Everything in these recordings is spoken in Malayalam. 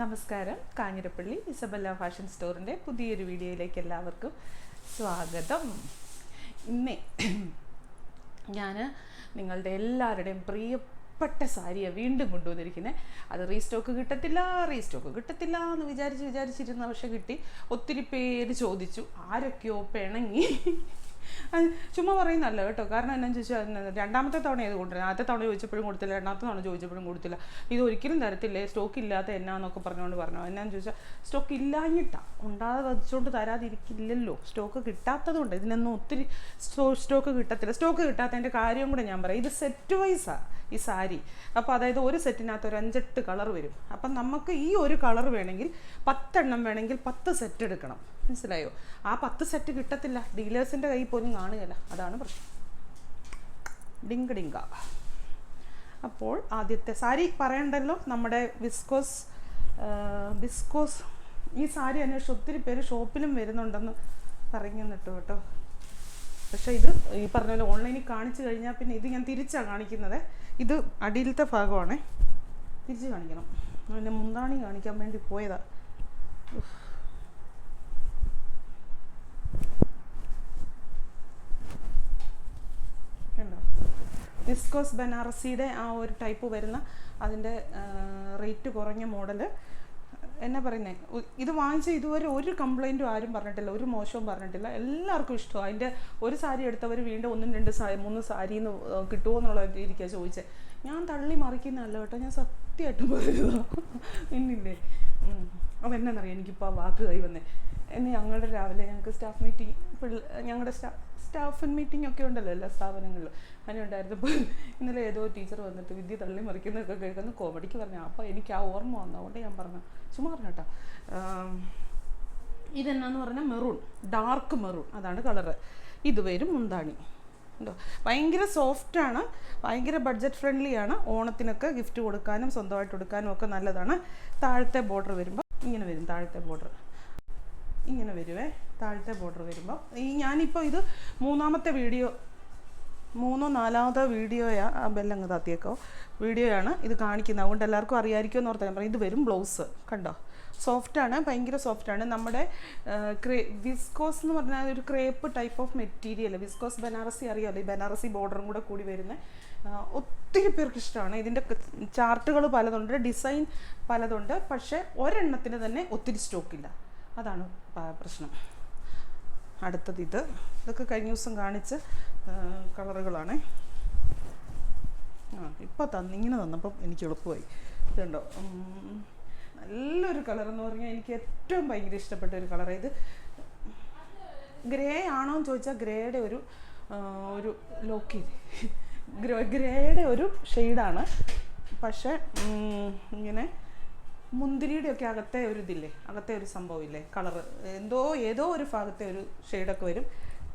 നമസ്കാരം. കാഞ്ഞിരപ്പള്ളി ഇസബല്ല ഫാഷൻ സ്റ്റോറിന്റെ പുതിയൊരു വീഡിയോയിലേക്ക് എല്ലാവർക്കും സ്വാഗതം. ഇന്നേ ഞാൻ നിങ്ങളുടെ എല്ലാവരുടെയും പ്രിയപ്പെട്ട സാരിയാണ് വീണ്ടും കൊണ്ടുവന്നിരിക്കുന്നത് അത് റീസ്റ്റോക്ക് കിട്ടത്തില്ല റീസ്റ്റോക്ക് കിട്ടത്തില്ല എന്ന് വിചാരിച്ച് വിചാരിച്ചിരുന്ന പക്ഷെ കിട്ടി. ഒത്തിരി പേര് ചോദിച്ചു ആരൊക്കെയോ പിണങ്ങി. ചുമ്മാ പറയുന്നല്ല കേട്ടോ. കാരണം എന്നാന്ന് ചോദിച്ചാൽ രണ്ടാമത്തെ തവണ ഇത് കൊണ്ടുവരുന്നത് ആദ്യത്തെ തവണ ചോദിച്ചപ്പോഴും കൊടുത്തില്ല രണ്ടാമത്തെ തവണ ചോദിച്ചപ്പോഴും കൊടുത്തില്ല. ഇത് ഒരിക്കലും തരത്തില്ലേ. സ്റ്റോക്ക് ഇല്ലാത്ത എന്നാന്നൊക്കെ പറഞ്ഞുകൊണ്ട് പറഞ്ഞു. എന്നാന്ന് ചോദിച്ചാൽ സ്റ്റോക്ക് ഇല്ലാഞ്ഞിട്ടാ. ഉണ്ടാതെ വച്ചുകൊണ്ട് തരാതിരിക്കില്ലല്ലോ. സ്റ്റോക്ക് കിട്ടാത്തതുകൊണ്ട്. ഇതിനൊന്നും ഒത്തിരി സ്റ്റോക്ക് കിട്ടത്തില്ല. സ്റ്റോക്ക് കിട്ടാത്തതിന്റെ കാര്യം കൂടെ ഞാൻ പറയാം. ഇത് സെറ്റ് വൈസാണ് ഈ സാരി. അപ്പോൾ അതായത് ഒരു സെറ്റിനകത്ത് ഒരു അഞ്ചെട്ട് കളർ വരും. അപ്പം നമുക്ക് ഈ ഒരു കളർ വേണമെങ്കിൽ പത്തെണ്ണം വേണമെങ്കിൽ പത്ത് സെറ്റ് എടുക്കണം. മനസ്സിലായോ? ആ പത്ത് സെറ്റ് കിട്ടത്തില്ല. ഡീലേഴ്സിന്റെ കയ്യിൽ പോലും കാണുകയില്ല. അതാണ് പ്രശ്നം. ഡിങ്ക ഡിങ്ക. അപ്പോൾ ആദ്യത്തെ സാരി പറയണ്ടല്ലോ? നമ്മുടെ വിസ്കോസ് വിസ്കോസ്. ഈ സാരി അന്വേഷിച്ച് ഒത്തിരി പേര് ഷോപ്പിലും വരുന്നുണ്ടെന്ന് പറയുന്നുണ്ട് കേട്ടോ പക്ഷെ ഇത് ഈ പറഞ്ഞ പോലെ ഓൺലൈനിൽ കാണിച്ചു കഴിഞ്ഞാൽ പിന്നെ ഇത് ഞാൻ തിരിച്ചാണ് കാണിക്കുന്നത്. ഇത് അടിയിലത്തെ ഭാഗമാണേ. തിരിച്ച് കാണിക്കണം. പിന്നെ മുന്താണി കാണിക്കാൻ വേണ്ടി പോയതാ ഉഫ്. കണ്ടോ വിസ്കോസ് ബനാറസിയുടെ ആ ഒരു ടൈപ്പ് വരുന്ന അതിന്റെ റേറ്റ് കുറഞ്ഞ മോഡൽ എന്നാ പറയുന്നത് ഇത് വാങ്ങിച്ച ഇതുവരെ ഒരു കംപ്ലൈന്റും ആരും പറഞ്ഞിട്ടില്ല ഒരു മോശവും പറഞ്ഞിട്ടില്ല. എല്ലാവർക്കും ഇഷ്ടമാണ് അതിന്റെ ഒരു സാരി എടുത്തവർ വീണ്ടും ഒന്നും രണ്ട് സാരി മൂന്ന് സാരി എന്ന് കിട്ടുമോ എന്നുള്ള രീതിക്കാണ് ചോദിച്ചത് ഞാൻ തള്ളി മറിക്കുന്നതല്ല കേട്ടോ. ഞാൻ സത്യമായിട്ടും പറയുന്നതാണ് ഇന്നില്ലേ അപ്പം എന്നറിയാം എനിക്കിപ്പോൾ ആ വാക്ക് കൈ വന്നേ. എന്നെ ഞങ്ങളുടെ രാവിലെ ഞങ്ങൾക്ക് സ്റ്റാഫ് മീറ്റിംഗ് പിള്ള ഞങ്ങളുടെ സ്റ്റാ സ്റ്റാഫ് മീറ്റിംഗ് ഒക്കെ ഉണ്ടല്ലോ എല്ലാ സ്ഥാപനങ്ങളിലും. അങ്ങനെ ഉണ്ടായിരുന്നപ്പോൾ ഇന്നലെ ഏതോ ടീച്ചർ വന്നിട്ട് വിദ്യ തള്ളി മറിക്കുന്നതൊക്കെ കേൾക്കുന്ന. കോമഡിക്ക് പറഞ്ഞു അപ്പോൾ എനിക്ക് ആ ഓർമ്മ വന്നു. അതുകൊണ്ട് ഞാൻ പറഞ്ഞു ചുമ്മാ പറഞ്ഞു കേട്ടോ. ഇതെന്നാന്ന് പറഞ്ഞാൽ മെറൂൺ. Dark maroon. അതാണ് കളറ്. ഇത് വരും മുന്താണി. ഉണ്ടോ? ഭയങ്കര സോഫ്റ്റാണ് ഭയങ്കര ബഡ്ജറ്റ് ഫ്രണ്ട്ലി ആണ്. ഓണത്തിനൊക്കെ ഗിഫ്റ്റ് കൊടുക്കാനും സ്വന്തമായിട്ട് കൊടുക്കാനും ഒക്കെ നല്ലതാണ്. താഴത്തെ ബോർഡർ വരുമ്പോൾ ഇങ്ങനെ വരും താഴത്തെ ബോർഡർ ഇങ്ങനെ വരുവേ. താഴത്തെ ബോർഡർ വരുമ്പോൾ ഈ ഞാനിപ്പോൾ ഇത് മൂന്നാമത്തെ വീഡിയോ മൂന്നോ നാലാമത്തെ വീഡിയോയാ ബെല്ലങ്ങ് താത്തിയേക്കോ. വീഡിയോയാണ് ഇത് കാണിക്കുന്നത്. അതുകൊണ്ട് എല്ലാവർക്കും അറിയാമായിരിക്കും എന്ന് ഓർത്താൽ പറയും ഇത് വരും ബ്ലൗസ് കണ്ടോ? സോഫ്റ്റാണ് ഭയങ്കര സോഫ്റ്റാണ് നമ്മുടെ ക്രേ വിസ്കോസ് എന്ന് പറഞ്ഞാൽ ഒരു crepe type of material viscose Banarasi അറിയാമല്ലോ ഈ ബനാറസി ബോർഡറും കൂടെ കൂടി വരുന്ന ഒത്തിരി പേർക്ക് ഇഷ്ടമാണ്. ഇതിന്റെ ചാർട്ടുകൾ പലതുണ്ട് ഡിസൈൻ പലതുണ്ട്. പക്ഷേ ഒരെണ്ണത്തിന് തന്നെ ഒത്തിരി സ്റ്റോക്കില്ല അതാണ് പ്രശ്നം. അടുത്തത് ഇത്. ഇതൊക്കെ കഴിഞ്ഞ ദിവസം കാണിച്ച കളറുകളാണ്. ആ ഇപ്പോൾ തന്ന് ഇങ്ങനെ തന്നപ്പം എനിക്ക് എളുപ്പമായി. ഇതുണ്ടോ? നല്ലൊരു കളർ എന്ന് പറഞ്ഞാൽ എനിക്ക് ഏറ്റവും ഭയങ്കര ഇഷ്ടപ്പെട്ട ഒരു കളർ. ഇത് ഗ്രേ ആണോ എന്ന് ചോദിച്ചാൽ ഗ്രേയുടെ ഒരു ഒരു ലോക്ക് ഗ്രേ ഗ്രേയുടെ ഒരു ഷെയ്ഡാണ്. പക്ഷേ ഇങ്ങനെ മുന്തിരിയുടെ ഒക്കെ അകത്തെ ഒരു ഇതില്ലേ? അകത്തെ ഒരു സംഭവമില്ലേ? കളറ്. എന്തോ ഏതോ ഒരു ഭാഗത്തെ ഒരു ഷെയ്ഡൊക്കെ വരും.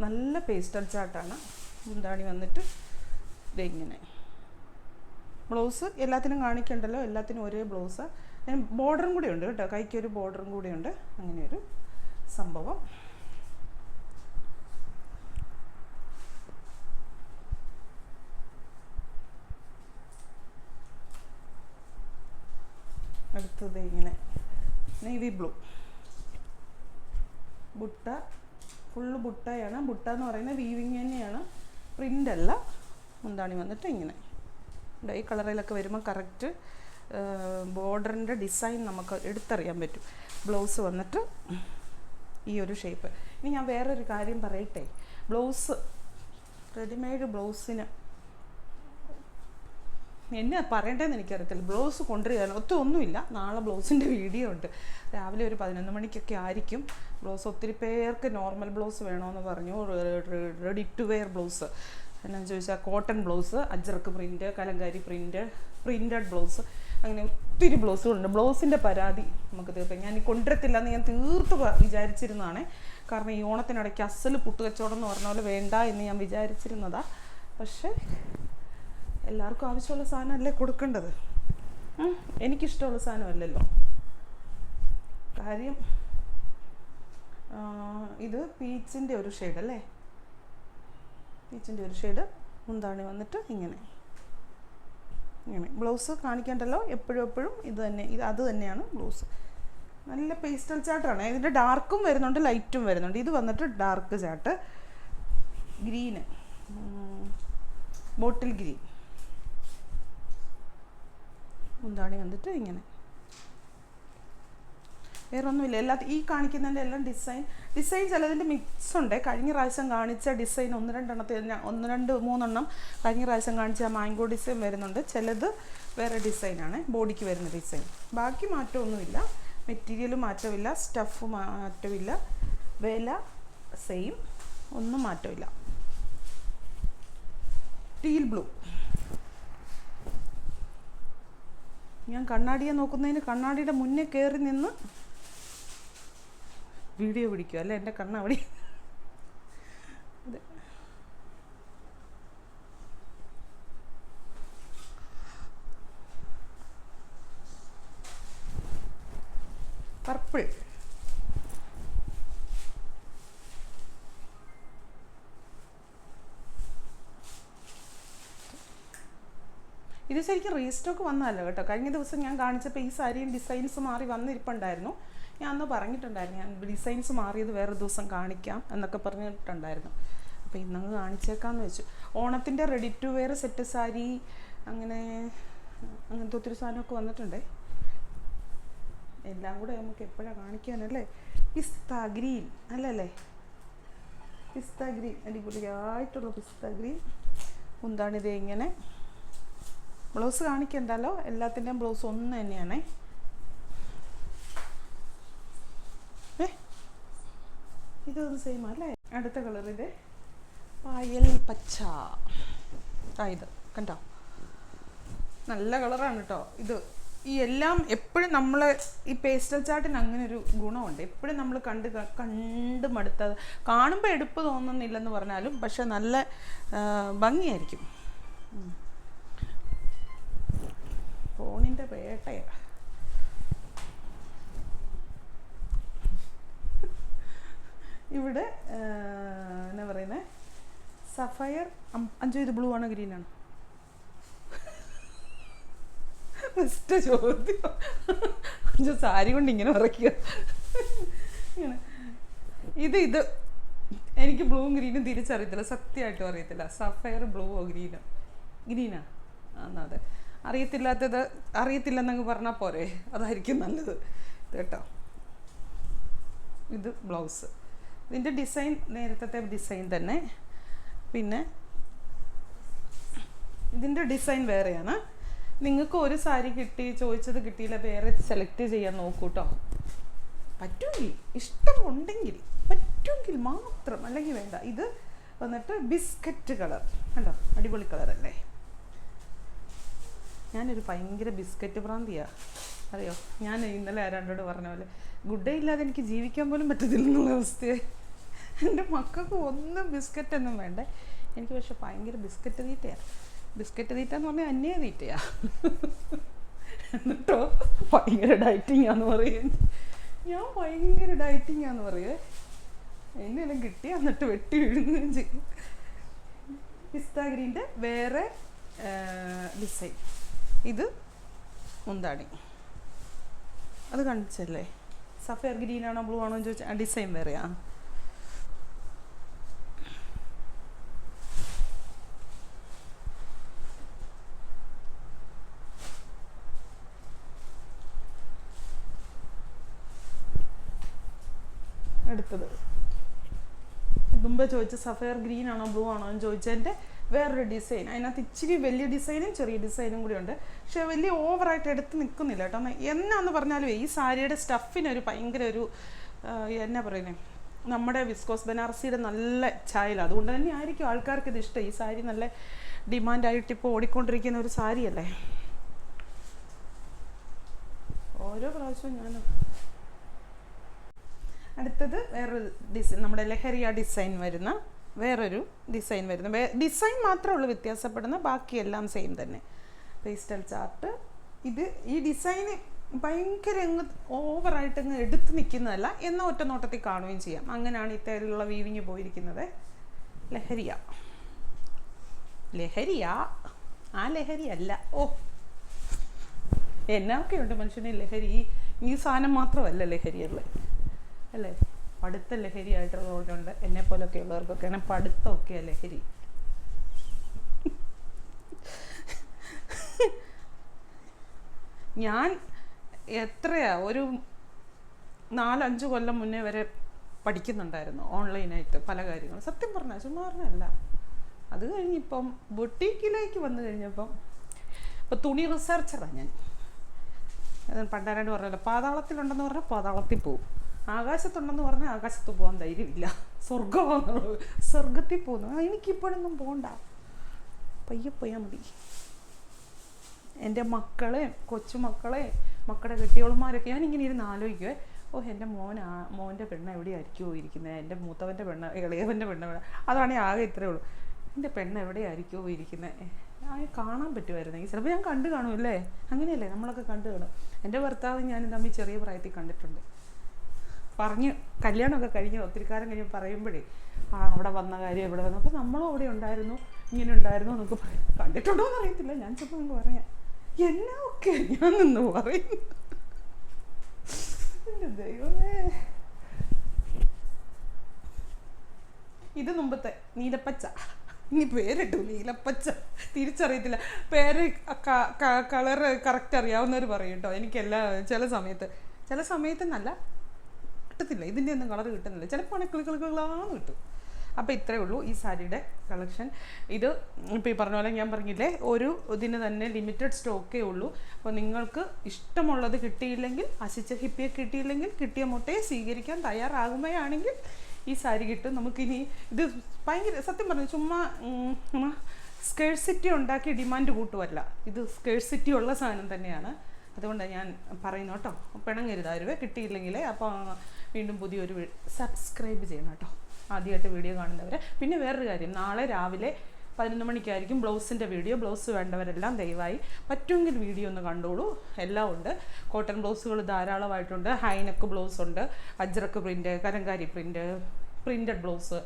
നല്ല പേസ്റ്റൽ ചാട്ടാണ് മുന്താണി വന്നിട്ട് ഇങ്ങനെ. ബ്ലൗസ് എല്ലാത്തിനും കാണിക്കണ്ടല്ലോ? എല്ലാത്തിനും ഒരേ ബ്ലൗസ് ബോർഡറും കൂടെ ഉണ്ട് കേട്ടോ. കൈക്ക് ഒരു ബോർഡറും കൂടെ ഉണ്ട്. അങ്ങനെയൊരു സംഭവം. അടുത്തത് ഇങ്ങനെ. നേവി ബ്ലൂ ബുട്ട ഫുള്ള് ബുട്ടയാണ്. ബുട്ട എന്ന് പറയുന്നത് വീവിങ് തന്നെയാണ്. പ്രിന്റ് അല്ല. മുന്താണി വന്നിട്ട് ഇങ്ങനെ. ഈ കളറിലൊക്കെ വരുമ്പോൾ കറക്റ്റ് ബോർഡറിന്റെ ഡിസൈൻ നമുക്ക് എടുത്തറിയാൻ പറ്റും. ബ്ലൗസ് വന്നിട്ട് ഈ ഒരു ഷേപ്പ് ഇനി ഞാൻ വേറൊരു കാര്യം പറയട്ടെ. ബ്ലൗസ് റെഡിമെയ്ഡ് ബ്ലൗസിന് എന്നെ പറയണ്ടേന്ന് എനിക്കറിയത്തില്ല. ബ്ലൗസ് കൊണ്ടുവരികയാണ് ഒത്തിരി ഒന്നുമില്ല. നാളെ ബ്ലൗസിന്റെ വീഡിയോ ഉണ്ട്. രാവിലെ ഒരു പതിനൊന്ന് മണിക്കൊക്കെ ആയിരിക്കും. ബ്ലൗസ് ഒത്തിരി പേർക്ക് നോർമൽ ബ്ലൗസ് വേണമെന്ന് പറഞ്ഞു. Ready to wear blouse. എന്നാന്ന് ചോദിച്ചാൽ cotton blouse Ajrakh print Kalamkari print printed blouse. അങ്ങനെ ഒത്തിരി ബ്ലൗസുകളുണ്ട്. ബ്ലൗസിന്റെ പരാതി നമുക്ക് തീർക്കാം. ഞാൻ കൊണ്ടുവരത്തില്ല എന്ന് ഞാൻ തീർത്ത് വിചാരിച്ചിരുന്നതാണ്. കാരണം ഈ ഓണത്തിനിടയ്ക്ക് അസൽ പുട്ടുകച്ചവടം എന്ന് പറഞ്ഞ പോലെ വേണ്ട എന്ന് ഞാൻ വിചാരിച്ചിരുന്നതാണ് പക്ഷേ എല്ലാവർക്കും ആവശ്യമുള്ള സാധനമല്ലേ കൊടുക്കേണ്ടത്? എനിക്കിഷ്ടമുള്ള സാധനമല്ലല്ലോ. കാര്യം ഇത് പീച്ചിന്റെ ഒരു ഷെയ്ഡ് അല്ലേ? പീച്ചിന്റെ ഒരു ഷെയ്ഡ് മുന്താണി വന്നിട്ട് ഇങ്ങനെ. ഇങ്ങനെ. ബ്ലൗസ് കാണിക്കണ്ടല്ലോ? എപ്പോഴും എപ്പോഴും ഇത് തന്നെ ഇത് അത് തന്നെയാണ് ബ്ലൗസ്. നല്ല പേസ്റ്റൽ ചാട്ടാണ്. ഇതിന്റെ ഡാർക്കും വരുന്നുണ്ട് ലൈറ്റും വരുന്നുണ്ട്. ഇത് വന്നിട്ട് dark chart. Green bottle green മുന്താണി വന്നിട്ട് ഇങ്ങനെ. വേറെ ഒന്നുമില്ല എല്ലാ ഈ കാണിക്കുന്നതിന്റെ എല്ലാം ഡിസൈൻ ഡിസൈൻ ചിലതിന്റെ മിക്സ് ഉണ്ട് കഴിഞ്ഞ പ്രാവശ്യം കാണിച്ച ഡിസൈൻ ഒന്ന് രണ്ടെണ്ണത്തിൽ ഒന്ന് രണ്ട് മൂന്നെണ്ണം കഴിഞ്ഞ പ്രാവശ്യം കാണിച്ച മാംഗോ ഡിസൈൻ വരുന്നുണ്ട്. ചിലത് വേറെ ഡിസൈനാണ്. ബോഡിക്ക് വരുന്ന ഡിസൈൻ. ബാക്കി മാറ്റമൊന്നുമില്ല. മെറ്റീരിയൽ മാറ്റമില്ല. സ്റ്റഫ് മാറ്റമില്ല. വില സെയിം. ഒന്നും മാറ്റമില്ല. Teal blue. ഞാൻ കണ്ണാടിയെ നോക്കുന്നതിന് കണ്ണാടിയുടെ മുന്നേ കയറി നിന്ന് വീഡിയോ പിടിക്കുക അല്ലേ? എന്റെ കണ്ണാടി പർപ്പിൾ. ഇത് ശരിക്കും റീസ്റ്റോക്ക് വന്നതല്ല കേട്ടോ. കഴിഞ്ഞ ദിവസം ഞാൻ കാണിച്ചപ്പോൾ ഈ സാരിയും ഡിസൈൻസ് മാറി വന്നിരിപ്പുണ്ടായിരുന്നു. ഞാൻ അന്ന് പറഞ്ഞിട്ടുണ്ടായിരുന്നു ഞാൻ ഡിസൈൻസ് മാറിയത് വേറെ ദിവസം കാണിക്കാം എന്നൊക്കെ പറഞ്ഞിട്ടുണ്ടായിരുന്നു. അപ്പോൾ ഇന്നങ്ങ് കാണിച്ചേക്കാന്ന് വെച്ചു. ഓണത്തിന്റെ ready to wear set sari അങ്ങനെ അങ്ങനത്തെ ഒത്തിരി സാധനമൊക്കെ വന്നിട്ടുണ്ടേ. എല്ലാം കൂടെ നമുക്ക് എപ്പോഴാണ് കാണിക്കാനല്ലേ? Pista green. അല്ലല്ലേ? Pista green. അടിപൊളിയായിട്ടുള്ള പിസ്ത ഗ്രീൻ. മുന്താണിതേ ഇങ്ങനെ. ബ്ലൗസ് കാണിക്കണ്ടല്ലോ? എല്ലാത്തിന്റെയും ബ്ലൗസ് ഒന്ന് തന്നെയാണേ. ഇതൊന്ന് സെയിം അല്ലേ? അടുത്ത കളർ ഇത്. പായൽ പച്ച. ആ ഇത് കണ്ടോ? നല്ല കളറാണ് കേട്ടോ ഇത് ഈ എല്ലാം എപ്പോഴും നമ്മൾ ഈ പേസ്റ്റൽ ചാർട്ടിന് അങ്ങനെ ഒരു ഗുണമുണ്ട്. എപ്പോഴും നമ്മൾ കണ്ട് കണ്ട് മടുത്തത് കാണുമ്പോൾ എടുപ്പ് തോന്നുന്നില്ലെന്ന് പറഞ്ഞാലും പക്ഷെ നല്ല ഭംഗിയായിരിക്കും. ഫോണിന്റെ പേട്ടയാ. ഇവിടെ എന്നാ പറയുന്നത് സഫയർ അഞ്ചു ഇത് ബ്ലൂ ആണോ ഗ്രീൻ ആണോ? ഫസ്റ്റ് ചോദ്യം. അഞ്ചു സാരി കൊണ്ട് ഇങ്ങനെ ഉറക്കുക ഇങ്ങനെ. ഇത് ഇത്. എനിക്ക് ബ്ലൂവും ഗ്രീനും തിരിച്ചറിയത്തില്ല. സത്യമായിട്ടും അറിയത്തില്ല. സഫയർ ബ്ലൂവോ ഗ്രീനോ ഗ്രീനാ എന്നാ അതെ. അറിയത്തില്ലാത്തത് അറിയത്തില്ലെന്നങ്ങ് പറഞ്ഞാൽ പോരെ. അതായിരിക്കും നല്ലത് കേട്ടോ. ഇത് ബ്ലൗസ്. ഇതിന്റെ ഡിസൈൻ നേരത്തെ ഡിസൈൻ തന്നെ. പിന്നെ ഇതിന്റെ ഡിസൈൻ വേറെയാണ്. നിങ്ങൾക്ക് ഒരു സാരി കിട്ടി ചോദിച്ചത് കിട്ടിയില്ല വേറെ സെലക്ട് ചെയ്യാൻ നോക്കൂ കേട്ടോ പറ്റുമെങ്കിൽ ഇഷ്ടമുണ്ടെങ്കിൽ പറ്റുമെങ്കിൽ മാത്രം അല്ലെങ്കിൽ വേണ്ട. ഇത് വന്നിട്ട് ബിസ്ക്കറ്റ് കളർ. കണ്ടോ? അടിപൊളി കളറല്ലേ? ഞാനൊരു ഭയങ്കര ബിസ്ക്കറ്റ് ഭ്രാന്തിയാണ് അറിയോ? ഞാൻ ഇന്നലെ ആരാണ്ടോട് പറഞ്ഞ പോലെ ഗുഡ് ഡേ ഇല്ലാതെ എനിക്ക് ജീവിക്കാൻ പോലും പറ്റത്തില്ല എന്നുള്ള അവസ്ഥയെ എന്റെ മക്കൾക്ക് ഒന്നും ബിസ്ക്കറ്റ് ഒന്നും വേണ്ടേ. എനിക്ക് പക്ഷെ ഭയങ്കര ബിസ്ക്കറ്റ് തീറ്റയാണ് ബിസ്ക്കറ്റ് തീറ്റ എന്ന് പറഞ്ഞാൽ അന്യ തീറ്റയാ. എന്നിട്ടോ? ഭയങ്കര ഡയറ്റിംഗ് ആന്ന് പറയും ഞാൻ ഭയങ്കര ഡയറ്റിംഗ് ആന്ന് പറയുവേ എന്നെല്ലാം കിട്ടി എന്നിട്ട് വെട്ടി വീഴുകയും ചെയ്യും. പിസ്ത വേറെ ഡിസൈൻ. ഇത് മുന്താണി അത് കാണിച്ചല്ലേ? സഫയർ ഗ്രീൻ ആണോ ബ്ലൂ ആണോ എന്ന് ചോദിച്ചാൽ ഡിസൈൻ വേറെയാ. അടുത്തത്. മുമ്പേ ചോദിച്ച സഫയർ ഗ്രീൻ ആണോ ബ്ലൂ ആണോ എന്ന് ചോദിച്ചതിന്റെ വേറൊരു ഡിസൈൻ അതിനകത്ത് ഇച്ചിരി വലിയ ഡിസൈനും ചെറിയ ഡിസൈനും കൂടി ഉണ്ട്. പക്ഷെ വലിയ ഓവറായിട്ട് എടുത്ത് നിൽക്കുന്നില്ല കേട്ടോ. എന്നാ- എന്നാന്ന് പറഞ്ഞാലും ഈ സാരിയുടെ സ്റ്റഫിനൊരു ഭയങ്കര ഒരു എന്നാ പറയുന്നത് നമ്മുടെ വിസ്കോസ് ബനാറസിയുടെ നല്ല ചായല അതുകൊണ്ട് തന്നെ ആയിരിക്കും ആൾക്കാർക്ക് ഇത് ഇഷ്ടം. ഈ സാരി നല്ല ഡിമാൻഡായിട്ട് ഇപ്പോൾ ഓടിക്കൊണ്ടിരിക്കുന്ന ഒരു സാരിയല്ലേ? ഓരോ പ്രാവശ്യവും ഞാൻ അടുത്തത് വേറൊരു ഡിസൈൻ നമ്മുടെ ലഹരിയ ഡിസൈൻ വരുന്ന വേറൊരു ഡിസൈൻ വരുന്നു. ഡിസൈൻ മാത്രമേ ഉള്ളൂ വ്യത്യാസപ്പെടുന്ന ബാക്കിയെല്ലാം സെയിം തന്നെ. Pastel chart. ഇത് ഈ ഡിസൈൻ ഭയങ്കര അങ്ങ് ഓവറായിട്ട് അങ്ങ് എടുത്ത് നിൽക്കുന്നതല്ല എന്ന ഒറ്റ നോട്ടത്തിൽ കാണുകയും ചെയ്യാം. അങ്ങനെയാണ് ഇത്തരത്തിലുള്ള വീവിങ് പോയിരിക്കുന്നത്. ലഹരിയ. ലഹരിയ? ആ ലഹരി അല്ല. ഓ. എന്നൊക്കെയുണ്ട് മനുഷ്യന് ലഹരി? ഈ സാധനം മാത്രമല്ല ലഹരിയുള്ളത്. അല്ലേ? പഠിത്ത ലഹരിയായിട്ടുള്ളവരുണ്ട് എന്നെ പോലൊക്കെ ഉള്ളവർക്കൊക്കെയാണ് പഠിത്തമൊക്കെ ലഹരി. ഞാൻ എത്രയാ? ഒരു നാലഞ്ച് കൊല്ലം മുന്നേ വരെ പഠിക്കുന്നുണ്ടായിരുന്നു ഓൺലൈനായിട്ട് പല കാര്യങ്ങളും. സത്യം പറഞ്ഞാൽ ചുമ്മാ പറഞ്ഞല്ല അത് കഴിഞ്ഞിപ്പം ബൊട്ടീക്കിലേക്ക് വന്നു കഴിഞ്ഞപ്പം ഇപ്പം തുണി റിസർച്ചറാണ് ഞാൻ. പണ്ടാരായിട്ട് പറഞ്ഞല്ലോ പാതാളത്തിലുണ്ടെന്ന് പറഞ്ഞാൽ പാതാളത്തിൽ പോവും. ആകാശത്തുണ്ടെന്ന് പറഞ്ഞാൽ ആകാശത്ത് പോകാൻ ധൈര്യമില്ല. സ്വർഗമാണെന്നുള്ളത് സ്വർഗത്തിൽ പോകുന്നു. എനിക്കിപ്പോഴൊന്നും പോകണ്ട പയ്യെ പോയാൽ മതി. എന്റെ മക്കളെ കൊച്ചുമക്കളെ മക്കളുടെ കെട്ടിയോളന്മാരൊക്കെ ഇങ്ങനെ ഇരുന്ന് ആലോചിക്കുവേ. ഓ എന്റെ മോൻ ആ മോന്റെ പെണ്ണ എവിടെയായിരിക്കുമോ ഇരിക്കുന്നത്? എന്റെ മൂത്തവന്റെ പെണ്ണ ഇളയവന്റെ പെണ്ണ അതാണെങ്കിൽ അതാണ് ആകെ ഇത്രയേ ഉള്ളൂ. എന്റെ പെണ്ണ എവിടെയായിരിക്കുമോ ഇരിക്കുന്നത് ആ കാണാൻ പറ്റുമായിരുന്നെങ്കിൽ ചിലപ്പോൾ ഞാൻ കണ്ടു കാണുമല്ലേ അങ്ങനെയല്ലേ നമ്മളൊക്കെ കണ്ടു കാണും. എന്റെ ഭർത്താവ് ഞാനും തമ്മിൽ ചെറിയ പ്രായത്തിൽ കണ്ടിട്ടുണ്ട്. പറഞ്ഞ് കല്യാണമൊക്കെ കഴിഞ്ഞ് ഒത്തിരി കാലം കഴിഞ്ഞ് പറയുമ്പോഴേ ആ അവിടെ വന്ന കാര്യം ഇവിടെ വന്നു. അപ്പോൾ നമ്മളും അവിടെ ഉണ്ടായിരുന്നു ഇങ്ങനെ ഉണ്ടായിരുന്നു എന്നൊക്കെ പറയാം. കണ്ടിട്ടുണ്ടോ എന്ന് അറിയത്തില്ല. ഞാൻ ചിലപ്പോൾ നിങ്ങൾക്ക് പറയാം. എന്നാ ഒക്കെ? ഞാൻ നിന്ന് പറയുന്നു ദൈവമേ. ഇത് മുമ്പത്തെ നീലപ്പച്ച. ഇനി പേരിട്ടു നീലപ്പച്ച. തിരിച്ചറിയത്തില്ല. പേര് കളർ കറക്റ്റ് അറിയാവുന്നവർ പറയും കേട്ടോ. എനിക്കെല്ലാം ചില സമയത്ത് ചില സമയത്തെന്നല്ല കിട്ടത്തില്ല. ഇതിന്റെ ഒന്നും കളർ കിട്ടുന്നില്ല. ചിലപ്പോൾ ആണെങ്കിൽ കിളി കിളികളാന്ന് കിട്ടും. അപ്പോൾ ഇത്രയേ ഉള്ളൂ ഈ സാരിയുടെ കളക്ഷൻ ഇത് ഇപ്പോൾ ഈ പറഞ്ഞ പോലെ ഞാൻ പറഞ്ഞില്ലേ ഒരു ഇതിന് തന്നെ ലിമിറ്റഡ് സ്റ്റോക്കേ ഉള്ളൂ. അപ്പോൾ നിങ്ങൾക്ക് ഇഷ്ടമുള്ളത് കിട്ടിയില്ലെങ്കിൽ അശിച്ച ഹിപ്പിയെ കിട്ടിയില്ലെങ്കിൽ കിട്ടിയ മുട്ടയെ സ്വീകരിക്കാൻ തയ്യാറാകുമ്പോഴാണെങ്കിൽ ഈ സാരി കിട്ടും. നമുക്കിനി ഇത് ഭയങ്കര സത്യം പറഞ്ഞു ചുമ്മാ സ്കേഴ്സിറ്റി ഉണ്ടാക്കി ഡിമാൻഡ് കൂട്ടുമല്ല ഇത് സ്കേഴ്സിറ്റി ഉള്ള സാധനം തന്നെയാണ്. അതുകൊണ്ടാണ് ഞാൻ പറയുന്നു കേട്ടോ. പിണങ്ങരുത് കിട്ടിയില്ലെങ്കിലേ അപ്പോൾ വീണ്ടും പുതിയൊരു സബ്സ്ക്രൈബ് ചെയ്യണം കേട്ടോ. ആദ്യമായിട്ട് വീഡിയോ കാണുന്നവരെ. പിന്നെ വേറൊരു കാര്യം നാളെ രാവിലെ പതിനൊന്ന് മണിക്കായിരിക്കും ബ്ലൗസിന്റെ വീഡിയോ ബ്ലൗസ് വേണ്ടവരെല്ലാം ദയവായി പറ്റുമെങ്കിൽ വീഡിയോ ഒന്ന് കണ്ടോളൂ. എല്ലാം ഉണ്ട്. കോട്ടൺ ബ്ലൗസുകൾ ധാരാളമായിട്ടുണ്ട്. ഹൈനക്ക് ബ്ലൗസ് ഉണ്ട്. Ajrakh print Kalamkari print printed blouse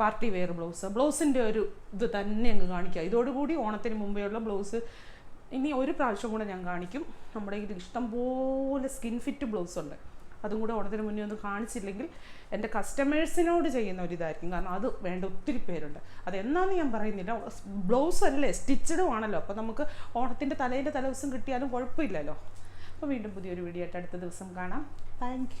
party wear blouse. ബ്ലൗസിന്റെ ഒരു ഇത് തന്നെ അങ്ങ് കാണിക്കുക ഇതോടുകൂടി ഓണത്തിന് മുമ്പേയുള്ള ബ്ലൗസ് ഇനി ഒരു പ്രാവശ്യം കൂടെ ഞാൻ കാണിക്കും. നമ്മുടെ ഇതിൽ ഇഷ്ടംപോലെ സ്കിൻ ഫിറ്റ് ബ്ലൗസ് ഉണ്ട്. അതും കൂടെ ഓണത്തിന് മുന്നേ ഒന്ന് കാണിച്ചില്ലെങ്കിൽ എന്റെ കസ്റ്റമേഴ്സിനോട് ചെയ്യുന്ന ഒരു ഇതായിരിക്കും. കാരണം അത് വേണ്ട ഒത്തിരി പേരുണ്ട്. അത് എന്നാന്ന് ഞാൻ പറയുന്നില്ല. ബ്ലൗസ് അല്ലേ? സ്റ്റിച്ചഡും ആണല്ലോ. അപ്പോൾ നമുക്ക് ഓണത്തിന്റെ തലേന്റെ തലേദിവസം കിട്ടിയാലും കുഴപ്പമില്ലല്ലോ. അപ്പോൾ വീണ്ടും പുതിയൊരു വീഡിയോ ആയിട്ട് അടുത്ത ദിവസം കാണാം. താങ്ക്